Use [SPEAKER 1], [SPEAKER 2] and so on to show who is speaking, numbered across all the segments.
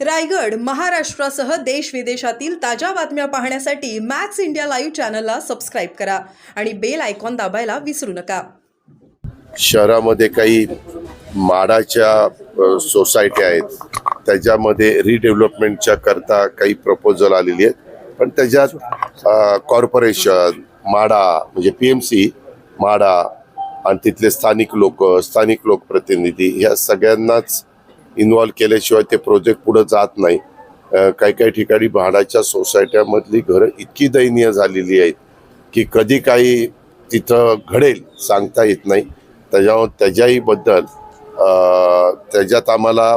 [SPEAKER 1] रायगड महाराष्ट्रासह देश विदेशातील ताज्या बातम्या पाहण्यासाठी मॅक्स इंडिया लाईव्ह चॅनलला सबस्क्राईब करा आणि बेल आयकॉन दाबायला विसरू नका.
[SPEAKER 2] शहरामध्ये काही माडाच्या सोसायट्या आहेत. त्याच्यामध्ये रिडेव्हलपमेंटच्या करता काही प्रपोजल आलेली आहेत. पण त्याच्यात कॉर्पोरेशन माडा म्हणजे पी एम सी माडा आणि तिथले स्थानिक लोक स्थानिक लोकप्रतिनिधी ह्या सगळ्यांनाच इन्व्हॉल्व केल्याशिवाय ते प्रोजेक्ट पुढे जात नाही. काही काही ठिकाणी म्हाडाच्या सोसायट्यामधली घरं इतकी दयनीय झालेली आहेत की कधी काही तिथं घडेल सांगता येत नाही. त्याच्यावर त्याच्याही बद्दल अ, त्याच्यात आम्हाला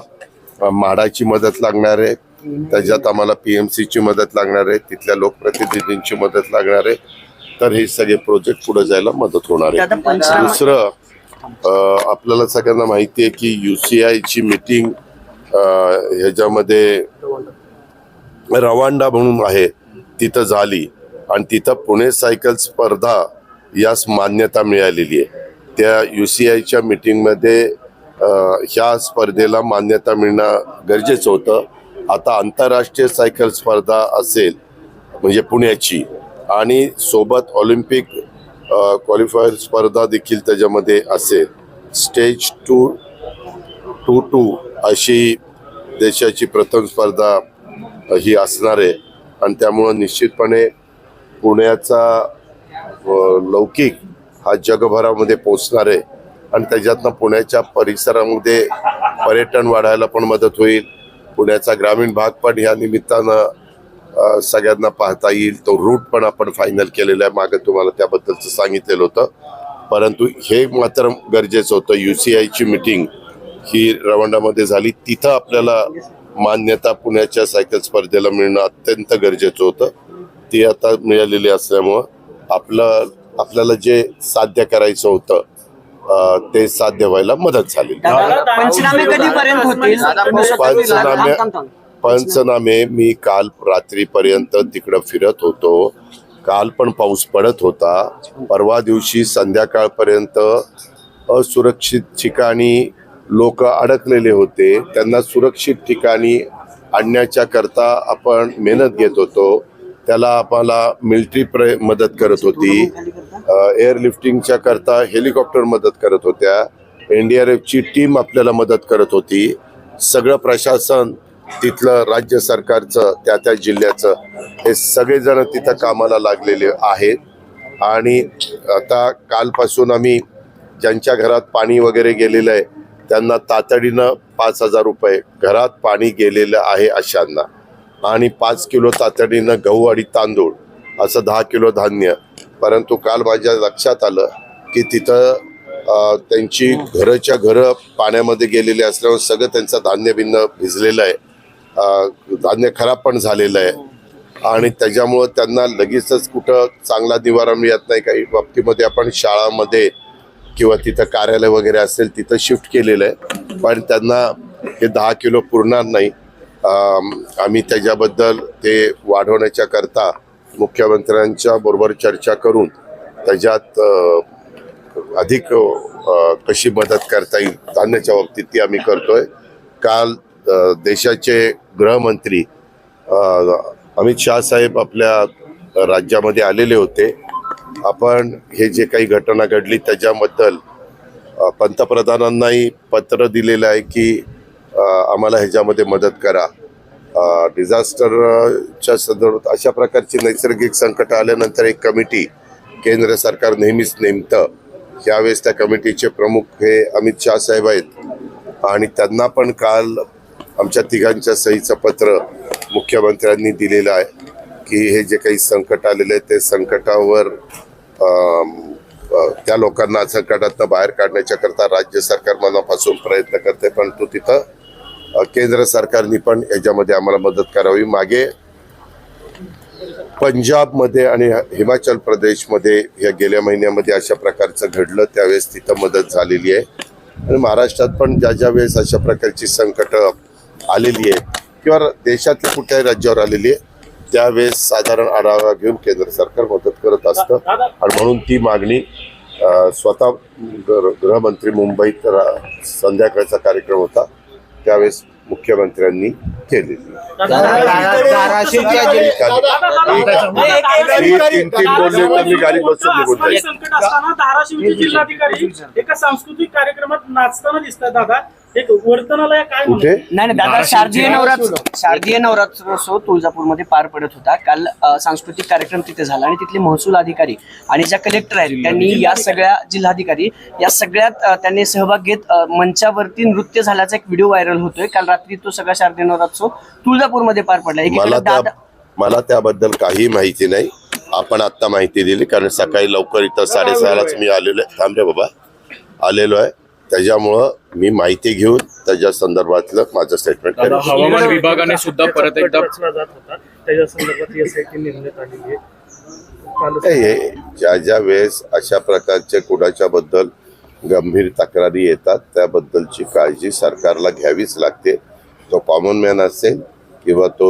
[SPEAKER 2] म्हाडाची मदत लागणार आहे. त्याच्यात आम्हाला पी एम सीची मदत लागणार आहे. तिथल्या लोकप्रतिनिधींची मदत लागणार आहे. तर हे सगळे प्रोजेक्ट पुढे जायला मदत होणार आहे. दुसरं आपल्याला सगळ्यांना माहिती आहे की यू सी आयची मिटिंग ह्याच्यामध्ये रवांडा म्हणून आहे तिथं झाली. आणि तिथं पुणे सायकल स्पर्धा यास मान्यता मिळालेली आहे. त्या यू सी आयच्या मिटिंगमध्ये ह्या स्पर्धेला मान्यता मिळणं गरजेचं होतं. आता आंतरराष्ट्रीय सायकल स्पर्धा असेल म्हणजे पुण्याची. आणि सोबत ऑलिम्पिक क्वालिफायर स्पर्धा देखील त्याच्यामध्ये असेल. स्टेज टू टू टू अशी देशाची प्रथम स्पर्धा ही असणार आहे. आणि त्यामुळं निश्चितपणे पुण्याचा लौकिक हा जगभरामध्ये पोचणार आहे. आणि त्याच्यातनं पुण्याच्या परिसरामध्ये पर्यटन वाढायला पण मदत होईल. पुण्याचा ग्रामीण भाग पण ह्या निमित्तानं सगळ्यांना पाहता येईल. तो रूट पण आपण फायनल केलेला आहे. मागे तुम्हाला त्याबद्दलचं सांगितलेलं होतं. परंतु हे मात्र गरजेचं होतं. यू सी आयची मिटिंग ही रवांडामध्ये झाली. तिथं आपल्याला मान्यता पुण्याच्या सायकल स्पर्धेला मिळणं अत्यंत गरजेचं होतं. ती आता मिळालेली असल्यामुळं आपलं आपल्याला जे साध्य करायचं होतं अं, ते साध्य व्हायला मदत झाली.
[SPEAKER 3] पंचनामे कधीपर्यंत होतील?
[SPEAKER 2] पंचनामे मी काल रात्रीपर्यंत तिकडं फिरत होतो. काल पण पाऊस पडत होता. परवा दिवशी संध्याकाळपर्यंत असुरक्षित ठिकाणी लोक अडकलेले होते. त्यांना सुरक्षित ठिकाणी आणण्याच्या करता आपण मेहनत घेत होतो. त्याला आम्हाला मिलिटरी प्र मदत करत होती. एअरलिफ्टिंगच्या करता हेलिकॉप्टर मदत करत होत्या. एन डी आर एफची टीम आपल्याला मदत करत होती. सगळं प्रशासन तिथलं राज्य सरकारचं त्या त्या जिल्ह्याचं हे सगळेजण तिथं कामाला लागलेले आहेत. आणि आता कालपासून आम्ही ज्यांच्या घरात पाणी वगैरे गेलेलं आहे त्यांना तातडीनं पाच हजार रुपये घरात पाणी गेलेलं आहे अशांना. आणि पाच किलो तातडीनं गहू आणि तांदूळ असं दहा किलो धान्य. परंतु काल माझ्या लक्षात आलं की तिथं त्यांची घरच्या घरं पाण्यामध्ये गेलेली असल्यामुळे सगळं त्यांचं धान्य बिन्न भिजलेलं आहे. धान्य खराब पण झालेलं आहे. आणि त्याच्यामुळं त्यांना लगेचच कुठं चांगला निवारा मिळत नाही. काही बाबतीमध्ये आपण शाळामध्ये किंवा तिथं कार्यालय वगैरे असेल तिथं शिफ्ट केलेलं आहे. पण त्यांना हे दहा किलो पुरणार नाही. आम्ही त्याच्याबद्दल ते वाढवण्याच्या करता मुख्यमंत्र्यांच्या बरोबर चर्चा करून त्याच्यात अधिक कशी मदत करता येईल धान्याच्या बाबतीत ती आम्ही करतोय. काल देशाचे गृहमंत्री अमित शाह साहेब आपल्या राज्यामध्ये आलेले होते. आपण हे जे काही घटना घडली त्याच्याबद्दल पंतप्रधानांनाही पत्र दिलेलं आहे की आम्हाला ह्याच्यामध्ये मदत करा. डिझास्टरच्या संदर्भात अशा प्रकारची नैसर्गिक संकट आल्यानंतर एक कमिटी केंद्र सरकार नेहमीच नेमतं. यावेळेस त्या कमिटीचे प्रमुख हे अमित शाह साहेब आहेत. आणि त्यांना पण काल आमच्या तिघांच्या सहीचं पत्र मुख्यमंत्र्यांनी दिलेलं आहे की हे जे काही संकट आलेले आहे ते संकटावर त्या लोकांना संकटातनं बाहेर काढण्याच्या करता राज्य सरकार मनापासून प्रयत्न करते पण तो तिथं केंद्र सरकारने पण याच्यामध्ये आम्हाला मदत करावी. मागे पंजाबमध्ये आणि हिमाचल प्रदेशमध्ये या गेल्या महिन्यामध्ये अशा प्रकारचं घडलं त्यावेळेस तिथं मदत झालेली आहे. आणि महाराष्ट्रात पण ज्या ज्या वेळेस अशा प्रकारची संकटं आलेली आहे किंवा देशातल्या कुठल्याही राज्यावर आलेली आहे त्यावेळेस साधारण आढावा घेऊन केंद्र सरकार मदत करत असतं आणि म्हणून ती मागणी स्वतः गृह- गृहमंत्री मुंबईत रा- संध्याकाळचा कार्यक्रम होता त्यावेळेस मुख्यमंत्र्यांनी केलेली तीन तीन बोलले तर मी गाडीत बसून निघून जाईल
[SPEAKER 4] जिल्हाधिकारी एका सांस्कृतिक कार्यक्रमात नाचताना दिसतात दादा एक वर्तनाला या काय
[SPEAKER 2] कुठे?
[SPEAKER 4] म्हणतात?
[SPEAKER 3] नाही नाही, दादा शारदीय नवरात्र शारदीय नवरात्रोत्सव तुळजापूरमध्ये पार पडत होता. काल अ, सांस्कृतिक कार्यक्रम तिथे झाला आणि तिथले महसूल अधिकारी आणि ज्या कलेक्टर आहेत त्यांनी या सगळ्या जिल्हाधिकारी या सगळ्यात अ, त्यांनी सहभाग घेत अ, मंचावरती नृत्य झाल्याचा एक व्हिडिओ व्हायरल होतोय. काल रात्री तो सगळा शारदीय नवरात्रोत्सव तुळजापूरमध्ये पार पडला. एकीकडे
[SPEAKER 2] मला त्या
[SPEAKER 3] दादा
[SPEAKER 2] मला त्याबद्दल काही माहिती नाही. आपण आत्ता माहिती दिली कारण सकाळी लवकर इथं साडेसहालाच मी आलेलो आहे. थांब रे बाबा. आलेलो आहे. त्याच्यामुळं मी माहिती घेऊन त्याच्या संदर्भातलं माझं स्टेटमेंट
[SPEAKER 5] दादा हवामान विभागाने सुद्धा परत एकदा
[SPEAKER 4] रचला जात होता. त्याच्या संदर्भात एसआयटी नेमण्यात आलेली आहे. कालच
[SPEAKER 2] नाही, हे ज्या ज्या वेळेस अशा प्रकारचे कुणाच्या बद्दल गंभीर तक्रारी येतात त्याबद्दलची काळजी सरकारला घ्यावीच लागते. तो कॉमन मॅन असेल किंवा तो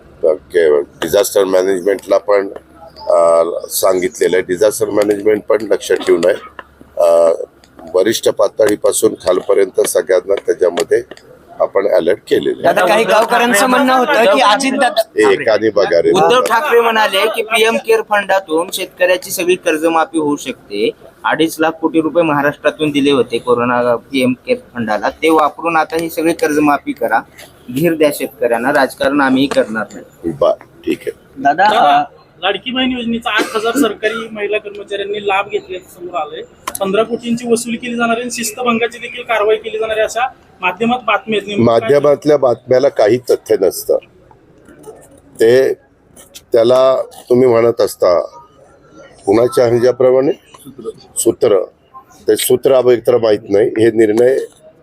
[SPEAKER 2] डिझास्टर मॅनेजमेंटला पण सांगितलेलं आहे. डिझास्टर मॅनेजमेंट पण लक्ष ठेवून आहे. वरिष्ठ पातळीपासून खालपर्यंत सगळ्यांना त्याच्यामध्ये आपण अलर्ट केलेले
[SPEAKER 3] काही गावकऱ्यांचं म्हणणं होतं की अजित
[SPEAKER 2] एकाने बघा रे.
[SPEAKER 6] उद्धव ठाकरे म्हणाले की पीएम केअर फंडातून शेतकऱ्याची सगळी कर्जमाफी होऊ शकते. अडीच लाख कोटी रुपये महाराष्ट्रातून दिले होते कोरोना पीएम केअर फंडाला. ते वापरून आता ही सगळी कर्जमाफी करा. धीर द्या शेतकऱ्यांना राजकारण आम्ही करणार नाही.
[SPEAKER 2] बर ठीक आहे.
[SPEAKER 3] दादा अ,
[SPEAKER 4] लाडकी बहीण योजनेचा आठ हजार सरकारी महिला कर्मचाऱ्यांनी लाभ घेतल्याचं समोर आलंय. पंधरा कोटींची वसूल केली जाणार आहे आणि शिस्तभंगाची देखील कारवाई केली जाणार आहे अशा माध्यमात बातमी आहेत. नेमकं काय-
[SPEAKER 2] माध्यमातल्या बातम्याला काही तथ्य नसतं. ते त्याला तुम्ही म्हणत असता कुणाच्या ह्याच्याप्रमाणे? सूत्र. ते सूत्र अब एकतर माहीत नाही. हे निर्णय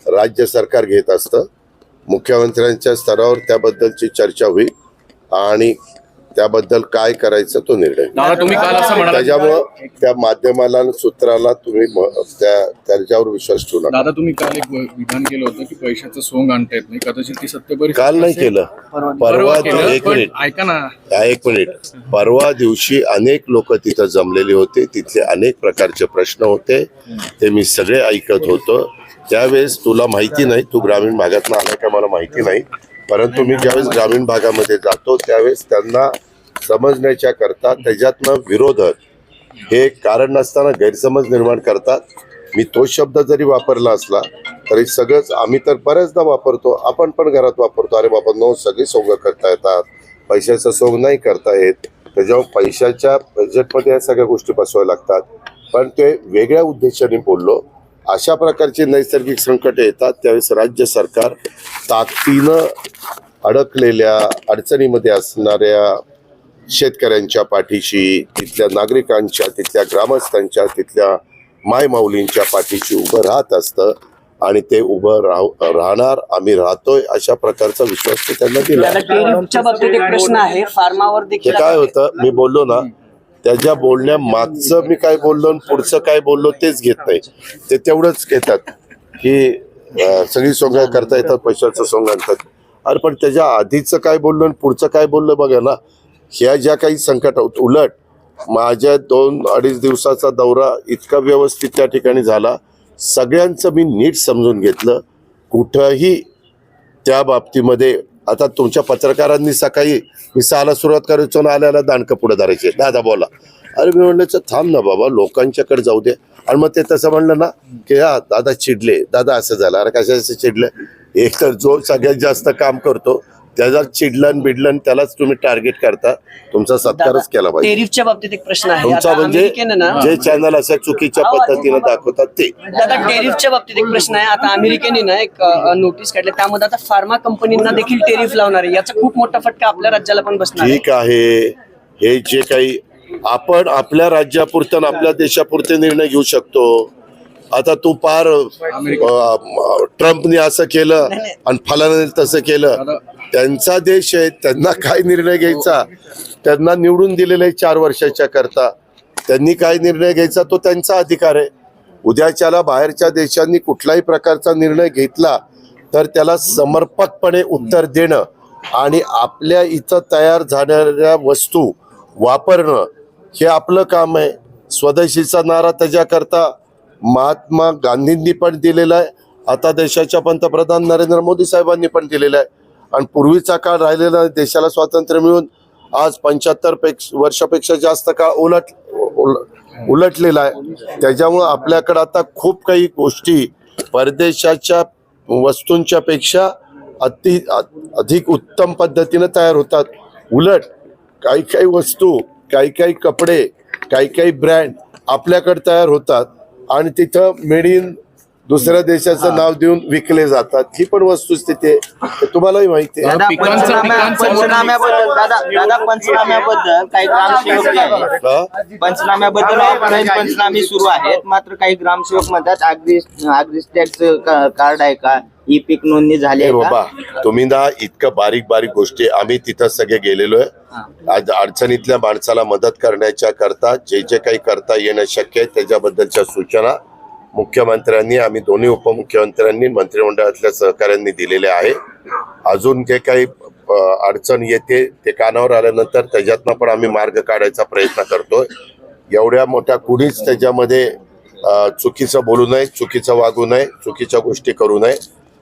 [SPEAKER 2] राज्य सरकार घेत असतं. मुख्यमंत्र्यांच्या स्तरावर त्याबद्दलची चर्चा होईल आणि त्याबद्दल काय करायचं तो निर्णय
[SPEAKER 5] दादा तुम्ही काल असं म्हणाला
[SPEAKER 2] त्याच्यामुळं त्या माध्यमाला सूत्राला तुम्ही त्याच्यावर विश्वास ठेवू नका.
[SPEAKER 5] दादा तुम्ही काल एक विधान केलं होतं की पैशाचं सोंग आणता येत नाही. कदाचित ती
[SPEAKER 2] काल नाही. केलं.
[SPEAKER 5] परवा
[SPEAKER 2] एक मिनिट.
[SPEAKER 5] ऐका ना.
[SPEAKER 2] एक मिनिट. परवा दिवशी अनेक लोक तिथं जमलेले होते. तिथले अनेक प्रकारचे प्रश्न होते. ते मी सगळे ऐकत होतो. त्यावेळेस तुला माहिती नाही तू ग्रामीण भागातनं आला का मला माहिती नाही. परंतु मी ज्यावेळेस ग्रामीण भागामध्ये जातो त्यावेळेस त्यांना समजण्याच्या करता त्याच्यातनं विरोधक हे कारण नसताना गैरसमज निर्माण करतात. मी तो शब्द जरी वापरला असला तरी सगळंच आम्ही तर बऱ्याचदा वापरतो आपण पण घरात वापरतो. अरे बाबा नो सगळी सोंग करता येतात. पैशाचं सोंग नाही करता येत. त्याच्यावर पैशाच्या बजेटमध्ये या सगळ्या गोष्टी बसवाव्या लागतात. पण ते वेगळ्या उद्देशाने बोललो अशा प्रकारची नैसर्गिक संकटे येतात त्यावेळेस राज्य सरकार ताकदीनं अडकलेल्या अडचणीमध्ये असणाऱ्या शेतकऱ्यांच्या पाठीशी तिथल्या नागरिकांच्या तिथल्या ग्रामस्थांच्या तिथल्या मायमाऊलींच्या पाठीशी उभं राहत असतं आणि ते उभं राहू राहणार आम्ही राहतोय अशा प्रकारचा विश्वास ते त्यांना दिला. काय होतं? मी बोललो ना त्याच्या बोलण्या मागचं मी काय बोललो आणि पुढचं काय बोललो तेच घेत नाही. ते तेवढंच घेतात की सगळी सोंग करता येतात पैशाचं सोंग आणतात. अरे पण त्याच्या आधीचं काय बोललो आणि पुढचं काय बोललं बघा ना ह्या ज्या काही संकट होत उलट माझ्या दोन अडीच दिवसाचा दौरा इतका व्यवस्थित त्या ठिकाणी झाला. सगळ्यांचं मी नीट समजून घेतलं. कुठंही त्या बाबतीमध्ये आता तुमच्या पत्रकारांनी सकाळी मी सहाला सुरुवात करायचो ना आल्याला दांडकं पुढे धरायचे. दादा बोला. अरे मी म्हणलं थांब ना बाबा लोकांच्याकडे जाऊ दे. आणि मग ते तसं म्हणलं ना की हा दादा चिडले. दादा असं झालं. अरे कशाचं चिडलं? एक तर जो सगळ्यात जास्त काम करतो त्याचा चिडलं बिडलं त्यालाच तुम्ही टार्गेट करता. तुमचा सत्कारच केला पाहिजे.
[SPEAKER 3] टेरिफच्या बाबतीत एक प्रश्न आहे.
[SPEAKER 2] तुमचा
[SPEAKER 3] आता
[SPEAKER 2] म्हणजे
[SPEAKER 3] अमेरिकेनं ना
[SPEAKER 2] जे चॅनल अशा चुकीच्या पद्धतीने दाखवतात ते.
[SPEAKER 3] दादा टेरिफच्या बाबतीत एक प्रश्न आहे. आता अमेरिकेने ना एक नोटीस काढली. त्यामध्ये आता फार्मा कंपनींना देखील टेरिफ लावणार आहे. याचा खूप मोठा फटका आपल्या राज्याला पण बसणार आहे.
[SPEAKER 2] ठीक आहे. हे जे काही आपण आपल्या राज्यापुरतं आणि आपल्या देशापुरते निर्णय घेऊ शकतो. आता तू पार ट्रम्पने असं केलं आणि फलाने तसं केलं. त्यांचा देश आहे त्यांना काय निर्णय घ्यायचा? त्यांना निवडून दिलेलं आहे चार वर्षाच्या करता. त्यांनी काय निर्णय घ्यायचा? तो त्यांचा अधिकार आहे. उद्याच्याला बाहेरच्या देशांनी कुठलाही प्रकारचा निर्णय घेतला तर त्याला समर्पकपणे उत्तर देणं आणि आपल्या इथं तयार झाणाऱ्या वस्तू वापरणं हे आपलं काम आहे. स्वदेशीचा नारा त्याच्याकरता महात्मा गांधींनी पण दिलेला आहे. आता देशाच्या पंतप्रधान नरेंद्र मोदी साहेबांनी पण दिलेला आहे. आणि पूर्वीचा काळ राहिलेला देशाला स्वातंत्र्य मिळून आज पंच्याहत्तर पेक्ष वर्षापेक्षा जास्त काळ उलट उल- उलटलेला आहे. त्याच्यामुळं आपल्याकडं आता खूप काही गोष्टी परदेशाच्या वस्तूंच्या पेक्षा अति अधिक उत्तम पद्धतीनं तयार होतात. उलट काही काही वस्तू काही काही कपडे काही काही ब्रँड आपल्याकडे तयार होतात. आणि तिथं मेड इन दुसऱ्या देशाचं नाव देऊन विकले जातात. ही पण वस्तुस्थिती आहे. हे तुम्हालाही माहिती आहे.
[SPEAKER 3] दादा
[SPEAKER 5] पिकांचं-
[SPEAKER 3] पंचनाम्या-
[SPEAKER 5] पिकांचं-
[SPEAKER 3] पंचनाम्याबद्दल दादा दादा पंचनाम्याबद्दल काही ग्रामसेवक आहेत
[SPEAKER 2] हा?
[SPEAKER 3] पंचनाम्याबद्दल ऑफलाईन पंचनामे सुरू आहेत. मात्र काही ग्रामसेवक म्हणतात अग्री अग्रिस्टॅक्स कार्ड आहे का? ई पीक नोंदणी झाली
[SPEAKER 2] ए
[SPEAKER 3] आहे का?
[SPEAKER 2] बाबा तुम्ही ना इतकं बारीक बारीक गोष्टी आम्ही तिथं सगळे गेलेलो आहे आज अडचणीतल्या माणसाला मदत करण्याच्या करता जे जे काही करता येणं शक्य आहे त्याच्याबद्दलच्या सूचना मुख्यमंत्र्यांनी आम्ही दोन्ही उपमुख्यमंत्र्यांनी मंत्रिमंडळातल्या सहकाऱ्यांनी दिलेल्या आहे. अजून जे काही अ, अडचण येते ते कानावर आल्यानंतर त्याच्यातनं पण आम्ही मार्ग काढायचा प्रयत्न करतोय. एवढ्या मोठ्या कुणीच त्याच्यामध्ये अ, चुकीचं बोलू नये चुकीचं वागू नये चुकीच्या गोष्टी करू नये.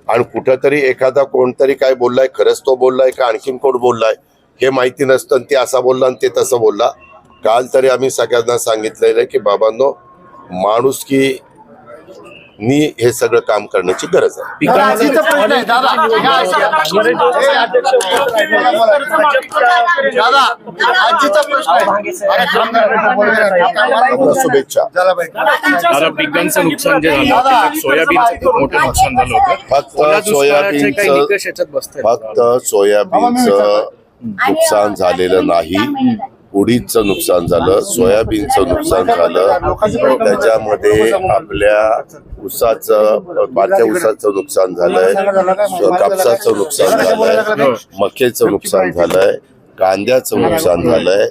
[SPEAKER 2] आणि कुठंतरी एखादा कोणतरी काय बोललाय खरंच तो बोललाय का आणखीन कोण बोललाय हे माहिती नसतं आणि ते असा बोलला आणि ते तसं बोलला. काल तरी आम्ही सगळ्यांना सांगितलेलं आहे की बाबांनो माणूस की नी हे सगळं काम करण्याची गरज आहे शुभेच्छा
[SPEAKER 5] दादा पिकांचं नुकसान जे झालं सोयाबीनचं खूप मोठं नुकसान झालं होतं
[SPEAKER 2] फक्त सोयाबीनचं
[SPEAKER 5] बसतात
[SPEAKER 2] फक्त सोयाबीनचं नुकसान झालेलं नाही उडीदचं नुकसान झालं सोयाबीनचं नुकसान झालं. त्याच्यामध्ये आपल्या ऊसाचं भारतीय ऊसाचं नुकसान झालंय कापसाचं नुकसान झालंय मक्याचं नुकसान झालंय कांद्याचं नुकसान झालंय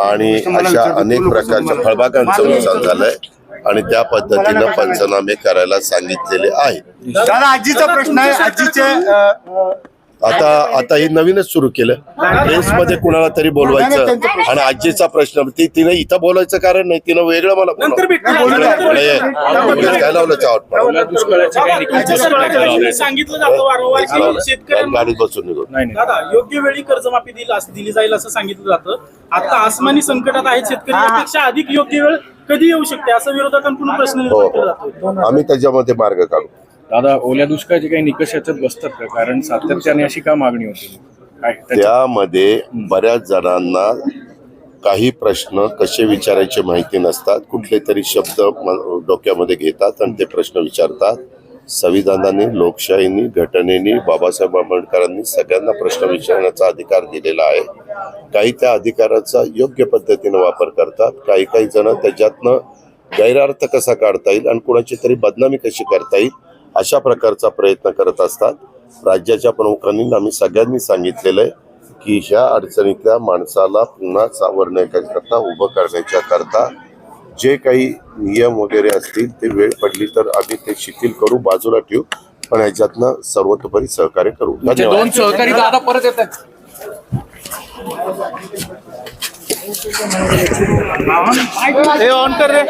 [SPEAKER 2] आणि अशा अनेक प्रकारच्या फळबागांचं नुकसान झालंय आणि त्या पद्धतीनं पंचनामे करायला सांगितलेले आहे
[SPEAKER 7] आजीचा प्रश्न आहे. आजीचे
[SPEAKER 2] आता आता हे नवीनच सुरू केलं. प्रेस मध्ये कुणाला तरी बोलवायचं. आणि आजीचा प्रश्न ती तिने इथं बोलायचं कारण नाही तिनं वेगळं मला. काय लावलं गाडीत बसून निघून.
[SPEAKER 5] नाही नाही.
[SPEAKER 4] दादा योग्य वेळी कर्जमाफी दिली अस- दिली जाईल असं सांगितलं जातं. आता आसमानी संकटात आहेत शेतकरी यापेक्षा अधिक योग्य वेळ कधी येऊ शकते? असं विरोधकांकडून प्रश्न
[SPEAKER 2] हो
[SPEAKER 4] जातो
[SPEAKER 2] आम्ही त्याच्यामध्ये मार्ग काढू.
[SPEAKER 5] दादा ओल्या दुष्काळाचे काही निकष याच्यात बसतात का? कारण सातत्याने अशी का मागणी होती? काय?
[SPEAKER 2] त्यामध्ये बऱ्याच जणांना काही प्रश्न कसे विचारायचे माहिती नसतात. कुठले तरी शब्द म- डोक्यामध्ये घेतात आणि ते प्रश्न विचारतात. संविधानाने लोकशाहीने घटनेने बाबासाहेब आंबेडकरांनी सगळ्यांना प्रश्न विचारण्याचा अधिकार दिलेला आहे. काही त्या अधिकाराचा योग्य पद्धतीने वापर करतात. काही काही जण त्याच्यातनं गैरार्थ कसा काढता येईल आणि कुणाची तरी बदनामी कशी करता येईल अशा प्रकारचा प्रयत्न करत असतात. राज्याच्या प्रमुखांनी आम्ही सगळ्यांनी सांगितलेलं आहे की ह्या अडचणीतल्या माणसाला पुन्हा सावरण्याकरता उभं करण्याच्या करता जे काही नियम वगैरे असतील ते वेळ पडली तर आम्ही ते शिथिल करू बाजूला ठेवू पण ह्याच्यातनं सर्वतोपरी सहकार्य करू. धन्यवाद
[SPEAKER 5] दोन सहकारी दादा परत येत
[SPEAKER 7] ऑन कर रे.